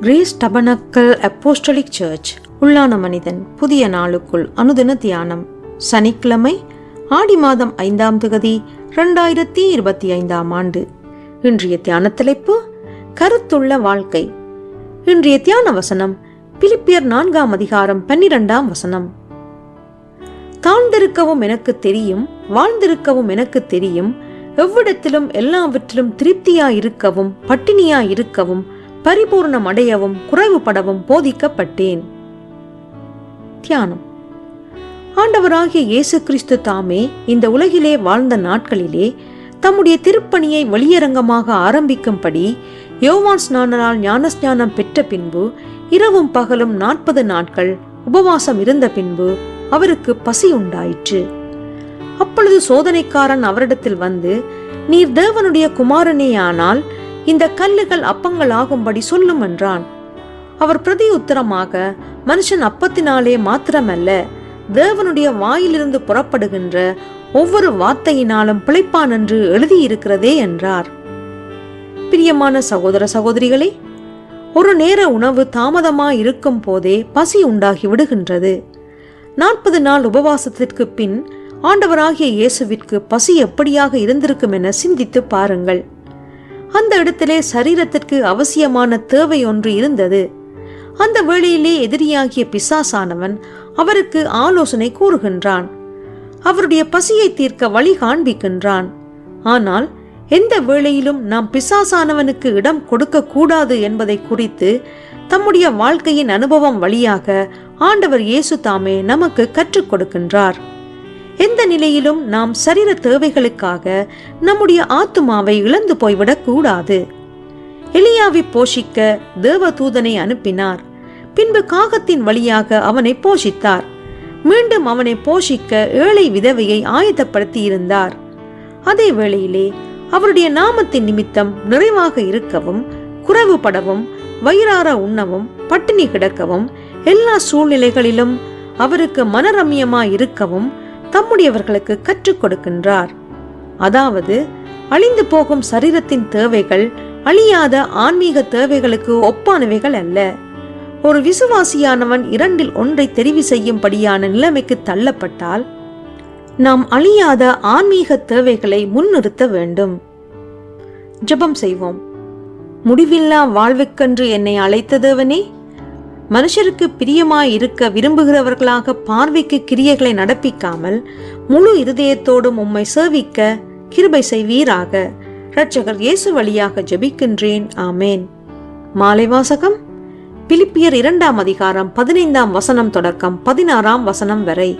Grace tabernacle apostolic search உள்ளான மனிதன் புதிய நாளுக்குள் அனுதின தியானம். சனிக்கிழமை ஆடி மாதம் ஐந்தாம் தொகுதி ரெண்டாயிரத்தி இருபத்தி ஐந்தாம் ஆண்டு. இன்றைய தியான தலைப்பு கருத்துள்ள வாழ்க்கை. இன்றைய தியான வசனம் பிலிப்பியர் நான்காம் அதிகாரம் பன்னிரெண்டாம் வசனம். தாழ்ந்திருக்கவும் எனக்கு தெரியும் வாழ்ந்திருக்கவும் எனக்கு தெரியும் எவ்விடத்திலும் எல்லாவற்றிலும் திருப்தியாயிருக்கவும் பட்டினியாயிருக்கவும் பரிபூர்ணம் அடையவும் குறைவுபடவும் போதிக்கப்பட்டேன். தியானம். ஆண்டவராகிய இயேசு கிறிஸ்து தாமே இந்த உலகிலே வாழ்ந்த நாட்களிலே தம்முடைய திருப்பணியை வெளியரங்கமாக ஆரம்பிக்கும்படி யோவான் ஸ்நானனால் ஞானஸ்நானம் பெற்ற பின்பு இரவும் பகலும் நாற்பது நாட்கள் உபவாசம் இருந்த பின்பு அவருக்கு பசி உண்டாயிற்று. அப்பொழுது சோதனைக்காரன் அவரிடத்தில் வந்து நீர் தேவனுடைய குமாரனேயானால் இந்த கல்லுகள் அப்பங்கள் ஆகும்படி சொல்லும் என்றான் அவர் பிரதி உத்தரமாக மனுஷன் அப்பத்தினாலே மாத்திரமல்ல தேவனுடைய வாயிலிருந்து புறப்படுகின்ற ஒவ்வொரு வார்த்தையினாலும் பிழைப்பான் என்று எழுதியிருக்கிறதே என்றார். பிரியமான சகோதர சகோதரிகளே ஒரு நேர உணவு தாமதமா இருக்கும் போதே பசி உண்டாகி விடுகின்றது. நாற்பது நாள் உபவாசத்திற்கு பின் ஆண்டவராகிய இயேசுவிற்கு பசி எப்படியாக இருந்திருக்கும் என சிந்தித்து பாருங்கள். அந்த இடத்திலே சரீரத்திற்கு அவசியமான தேவை ஒன்று இருந்தது. அந்த வேளையிலே எதிரியாகிய பிசாசானவன் அவருக்கு ஆலோசனை கூறுகின்றான். அவருடைய பசியை தீர்க்க வழி காண்பிக்கின்றான். ஆனால் எந்த வேளையிலும் நாம் பிசாசானவனுக்கு இடம் கொடுக்க கூடாது என்பதை குறித்து தம்முடைய வாழ்க்கையின் அனுபவம் வழியாக ஆண்டவர் இயேசு தாமே நமக்கு கற்றுக் கொடுக்கின்றார். எந்த நிலையிலும் நாம் சரீர தேவைகளுக்காக நம்முடைய ஆத்துமாவை இழந்து போய்விடக் கூடாது. எலியாவை போஷிக்க தேவதூதனை அனுப்பினார். பின்பு காகத்தின் வழியாக அவனை போஷித்தார். மீண்டும் அவனை போஷிக்க ஏழை விதவையை ஆயத்தப்படுத்தி இருந்தார் அதே வேளையிலே அவருடைய நாமத்தின் நிமித்தம் நிறைவாக இருக்கவும் குறைவுபடவும் வயிறார உண்ணவும் பட்டினி கிடக்கவும் எல்லா சூழ்நிலைகளிலும் அவருக்கு மனரம்யமாய் இருக்கவும் தம்முடையவர்களுக்கு கற்றுக் கொடுக்கின்றார். அதாவது அழிந்து போகும் சரீரத்தின் தேவைகள் அழியாத ஆன்மீக தேவைகளுக்கு ஒப்பானவைகள் அல்ல. ஒரு விசுவாசியானவன் இரண்டில் ஒன்றை தெரிவு செய்யும்படியான நிலைமைக்கு தள்ளப்பட்டால் நாம் அழியாத ஆன்மீக தேவைகளை முன்னிறுத்த வேண்டும். ஜெபம் செய்வோம். முடிவில்லா வாழ்வுக்கென்று என்னை அழைத்த தேவனே மனுஷருக்கு பிரியமாய் இருக்க விரும்புகிறவர்களாக பார்வைக்கு கிரியைகளை நடப்பிக்காமல் முழு இருதயத்தோடும் உம்மை சேவிக்க கிருபை செய்வீராக. இரட்சகர் இயேசு வழியாக ஜெபிக்கின்றேன். ஆமேன். மாலை வாசகம். பிலிப்பியர் இரண்டாம் அதிகாரம் பதினைந்தாம் வசனம் தொடக்கம் பதினாறாம் வசனம் வரை.